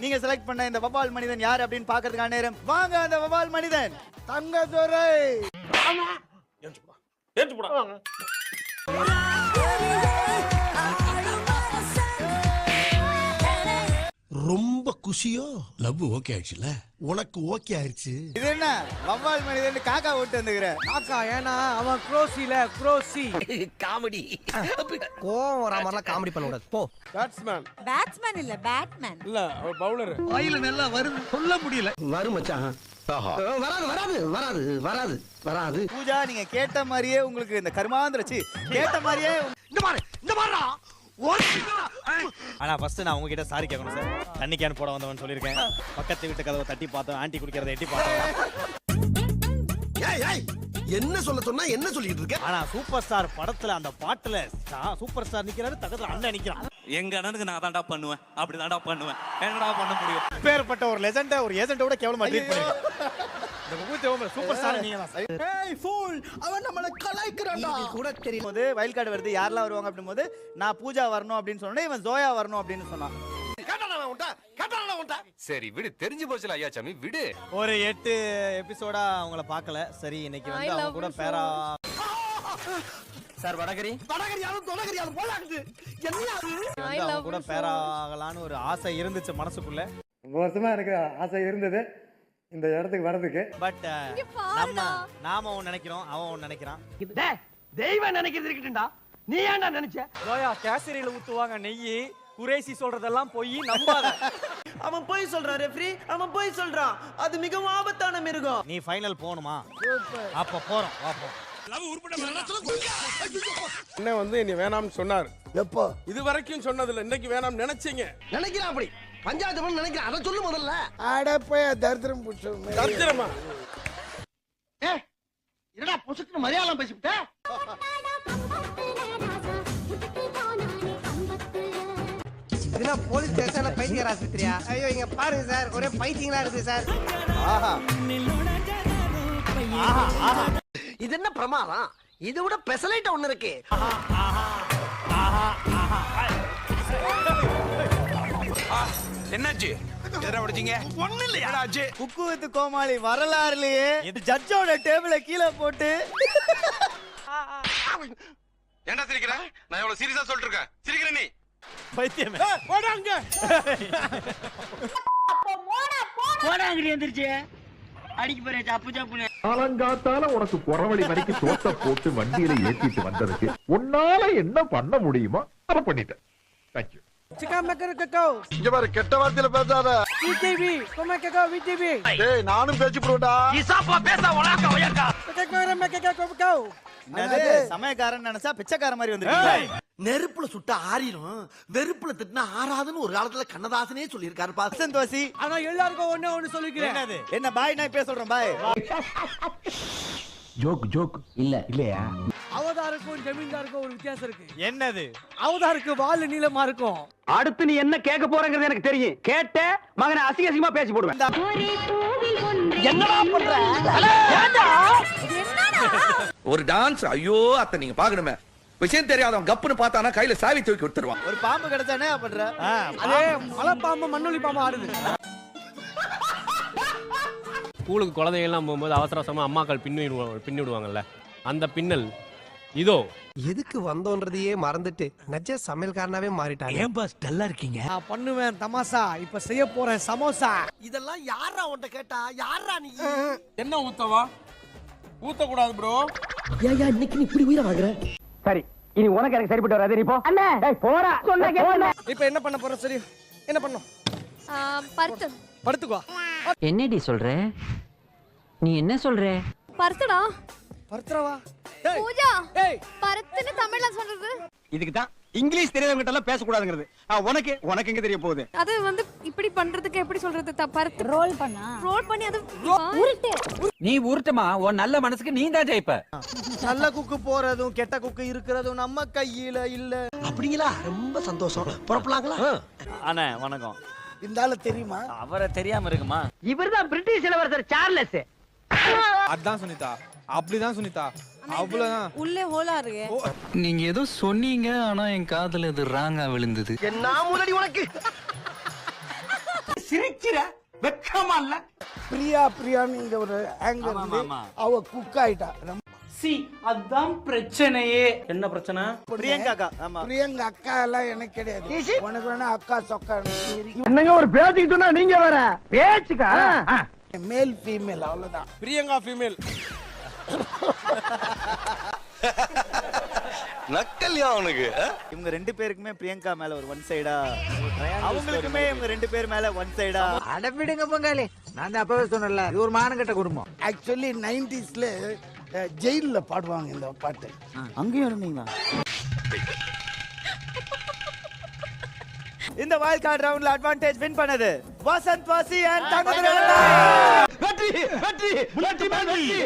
நீங்க செலக்ட் பண்ண இந்த வவால் மனிதன் யார் அப்படின்னு பாக்குறதுக்கான நேரம். வாங்க அந்த வவால் மனிதன். தங்கதுரை ஏற்று குஷியோ? லவ் ஓகே ஆயிடுச்சுல? உனக்கு ஓகே ஆயிடுச்சு. இது என்ன? வவால் மனிதன் காக்கா ஓட்டு வந்துக்கிற. காக்கா ஏன்னா அவன் குரோசில குரோசி. காமெடி. கோவம் வரா மாதிரிலாம் காமெடி பண்ண கூடாது. போ. பேட்ஸ்மேன் பேட்ஸ்மேன் இல்ல பேட்மேன் இல்ல அவர் பவுலர் வாயில நல்லா வருது சொல்ல முடியல. வரும் மச்சான். வராது வராது வராது வராது வராது. பூஜா நீங்க கேட்ட மாதிரியே உங்களுக்கு இந்த கருமாந்திரச்சு கேட்ட மாதிரியே இந்த மாதிரி இந்த மாதிரிடா ஒரு ஆனா ஃபர்ஸ்ட் நான் உங்ககிட்ட சாரி கேட்கணும் சார் தண்ணி கேன் போட வந்தவன் சொல்லியிருக்கேன். பக்கத்து வீட்டு கதவை தட்டி பார்த்தோம் ஆண்டி குடிக்கிறத எட்டி பார்த்தோம். ஏய் ஏய் என்ன சொல்ல சொன்னா என்ன சொல்லிட்டு இருக்க? ஆனா சூப்பர் ஸ்டார் படத்துல அந்த பாட்டுல சூப்பர் ஸ்டார் நிக்கிறாரு பக்கத்துல அண்ணன் நிக்கிறான். எங்க அண்ணனுக்கு நான் தான்டா பண்ணுவேன் அப்படி தான்டா பண்ணுவேன். என்னடா பண்ண முடியும்? பேர்பட்ட ஒரு லெஜெண்ட ஒரு ஏஜென்ட்டோட கேவலமா ட்ரீட் இந்த முகூர்த்த சூப்பர் ஸ்டார் நீங்க தான் சார். ஏய் ஃபூல் அவன் நம்மள கலாய்க்கிறான்டா. கூட தெரியும் போது வயல் கார்டு வருது யாரெல்லாம் வருவாங்க அப்படிங்கும்போது நான் பூஜா வரணும் அப்படின்னு சொன்னேன் இவன் ஜோயா வரணும் அப்படின்னு சொன்னான். சரி விடு. தெரிஞ்சு போச்சுல ஐயா சாமி விடு. ஒரு எட்டு எபிசோடா அவங்கள பார்க்கல. சரி இன்னைக்கு வந்து அவங்க கூட பேரா சார் வடகரி. வடகரியாலும் தொடகரியாலும் போலாக்குது என்னையா அது? வந்து அவங்க கூட பேரா ஆகலான்னு ஒரு ஆசை இருந்துச்சு மனசுக்குள்ள. வருஷமா எனக்கு ஆசை இருந்தது. இந்த இடத்துக்கு வர்றதுக்கு. பட் நம்ம நாம ஒன்னு நினைக்கிறோம் அவன் ஒன்னு நினைக்கிறான். தெய்வம் நினைக்கிறது இருக்கட்டும்டா. நீ ஏன்டா நினைச்ச? லோயா கேசரியில ஊத்துவாங்க நெய் குறைசி சொல்றதெல்லாம் போய் நம்பாத. அவன் போய் சொல்றான் ரெஃப்ரி. அவன் போய் சொல்றான். அது மிகவும் ஆபத்தான மிருகம். நீ ஃபைனல் போகணுமா? அப்ப போறோம் பாப்போம் அண்ணன் வந்து என்னை வேணாம்னு சொன்னார். எப்போ? இது வரைக்கும் சொன்னதில்ல. இன்னைக்கு வேணாம் நினைச்சீங்க. நினைக்கிறான் அப்படி. பஞ்சாயத்து பண்ண நினைக்கிறான். அதை சொல்லு முதல்ல. அடப்போய் தரித்திரம் புடிச்சோம் சத்திரமா என்னடா பொசுக்கு மரியாதை பேசிவிட்ட? இதெல்லாம் போலீஸ் ஸ்டேஷன்ல பைத்தியர் ஆஸ்பத்திரியா? ஐயோ இங்க பாருங்க சார். ஒரே பைத்தியங்களா இருக்கு சார். ஆஹா. இது என்ன பிரமாதம்? இதை விட பெசலைட் ஒண்ணு இருக்கு. என்னாச்சு? எதிரா உடைச்சீங்க ஒண்ணு இல்லையா? ஆச்சு? குக்கு வித்து கோமாளி வரலாறுலயே இது ஜட்ஜோட டேபிள கீழே போட்டு. ஏன்டா சிரிக்கிற? நான் எவ்வளவு சீரியஸா சொல்லிட்டு இருக்கேன் சிரிக்கிற நீ? பைத்தியமே. போடாங்க காலங்காத்தால உனக்கு குறவழி வரைக்கும் தோட்ட போட்டு வண்டியில ஏத்திட்டு வந்ததுக்கு உன்னால என்ன பண்ண முடியுமோ அதை பண்ணிட்டேன். தேங்க்யூ சிக்கா மக்கர் கக்கோ. இங்க பாரு கெட்ட வார்த்தையில பேசாத. விடிவி கொம கக்கோ விடிவி டேய் நானும் பேச்சு போடுவேன்டா. கக்கோ ரம கக்கோ கக்கோ என்னது சமயக்காரன் நினைச்சா பிச்சைக்கார மாதிரி வந்துருக்கு நெருப்புல சுட்டா ஆறிடும் வெறுப்புல திட்டினா ஆறாதுன்னு ஒரு காலத்துல கண்ணதாசனே சொல்லியிருக்காரு பா தோசி ஆனா எல்லாருக்கும் ஒண்ணே ஒண்ணு சொல்லிக்கிறேன். என்னது? என்ன பாய் நான் பேச சொல்றேன் பாய். Joke joke. இல்ல. இல்லையா? அவதாருக்கும் ஜமீன்தாருக்கும் ஒரு வித்தியாசம் இருக்கு. என்னது? அவதாருக்கு வால் நீளமா இருக்கும். அடுத்து நீ என்ன கேட்க போறங்கிறது எனக்கு தெரியும். கேட்ட மகனை அசிங்க அசிங்கமா பேசி போடுவேன். என்னடா பண்ற? ஒரு டான்ஸ் ஐயோ அத்தை நீங்க பாக்கணுமே விஷயம் தெரியாதவன் கப்புன்னு பார்த்தானா கையில சாவி தூக்கி கொடுத்துருவான். ஒரு பாம்பு கிடைச்சா என்ன பண்ற? அதே மலைப்பாம்பு மண்ணொலி பாம்பு ஆடுது. ஸ்கூலுக்கு குழந்தைங்கலாம் போகும்போது அவசர அவசரமா அம்மாக்கள் பின்னி விடுவாங்க பின்னி விடுவாங்கல்ல அந்த பின்னல் இதோ. எதுக்கு வந்தோன்றதையே மறந்துட்டு நஜ சமையல்காரனாவே மாறிட்டாங்க ஏன் பாஸ் டல்லா இருக்கீங்க? நான் பண்ணுவேன் தமாசா இப்ப செய்ய போறேன் சமோசா. இதெல்லாம் யாரா உன்ட்ட கேட்டா? யாரா நீ? என்ன ஊத்தவா? ஊத்தக்கூடாது ப்ரோ ஏயா இன்னைக்கு நீ இப்படி உயிரை வாங்குற சரி இனி உனக்கு எனக்கு சரிப்பட்டு வராது. நீ போ. அண்ணா. போறா சொன்ன இப்ப என்ன பண்ண போறோம் சரி? என்ன பண்ணோம்? பருத்து. படுத்துக்கோ என்னடி சொல்ற? நீ என்ன சொல்ற? பருத்துடா. படுத்துறவா பூஜா ஏய் பருத்துன்னு தமிழ்ல சொல்றது. இதுக்கு தான் இங்கிலீஷ் தெரியாதவங்க எல்லாம் பேசக்கூடாதுங்கிறது. உனக்கு உனக்கு எங்க தெரிய போகுது? அது வந்து இப்படி பண்றதுக்கு எப்படி சொல்றது? பருத்து. ரோல் பண்ணா? ரோல் பண்ணி அது உருட்டு. நீ உருட்டுமா? உன் நல்ல மனசுக்கு நீ தான் ஜெயிப்ப. நல்ல குக்கு போறதும் கெட்ட குக்கு இருக்கிறதும் நம்ம கையில இல்ல. அப்படிங்களா? ரொம்ப சந்தோஷம். புறப்படலாங்களா அண்ணே வணக்கம். இந்த ஆளு தெரியுமா? அவரை தெரியாம இருக்குமா? இவர்தான் பிரிட்டிஷ் இளவரசர் சார்லஸ். அதான் சுனிதா. அப்படிதான் சுனிதா. அவ்வளவுதான். உள்ளே ஹோலா இருக்கு. நீங்க ஏதோ சொன்னீங்க ஆனா என் காதுல இது ராங்கா விழுந்தது. என்ன முன்னாடி உனக்கு. கேவலமா இல்ல. பிரியா பிரியான்னு ஒரு ஆங்கர் அவ குக் ஆயிட்டா. ரொம்ப சி அதான் பிரச்சனையே. என்ன பிரச்சனை? பிரியங்கா அக்கா ஆமா. பிரியங்கா அக்கா எல்லாம் எனக்கு கிடையாது. உனக்கு வேணா அக்கா சொக்கா என்னங்க ஒரு பேச்சுக்கு சொன்னா நீங்க வேற? பேச்சுக்கா? மேல் ஃபீமேல் அவ்வளவுதான். பிரியங்கா ஃபீமேல் நக்கல்யா அவனுக்கு இவங்க ரெண்டு பேருக்குமே பிரியங்கா மேல ஒரு ஒன் சைடா அவங்களுக்குமே இவங்க ரெண்டு பேர் மேல ஒன் சைடா அடப்பிடுங்க பொங்காலி. நான் அப்பவே சொன்னல இது ஒரு மானகட்ட குடும்பம். ஆக்சுவலி நைன்டிஸ்ல ஜெயில்ல பாடுவாங்க இந்த பாட்டு. அங்கேயும் இருந்தீங்களா? இந்த வைல்ட் கார்டு ரவுண்ட்ல அட்வான்டேஜ் வின் பண்ணது வசந்த் வாசி அண்ட் தங்கதுரை வெற்றி வெற்றி வெற்றி வெற்றி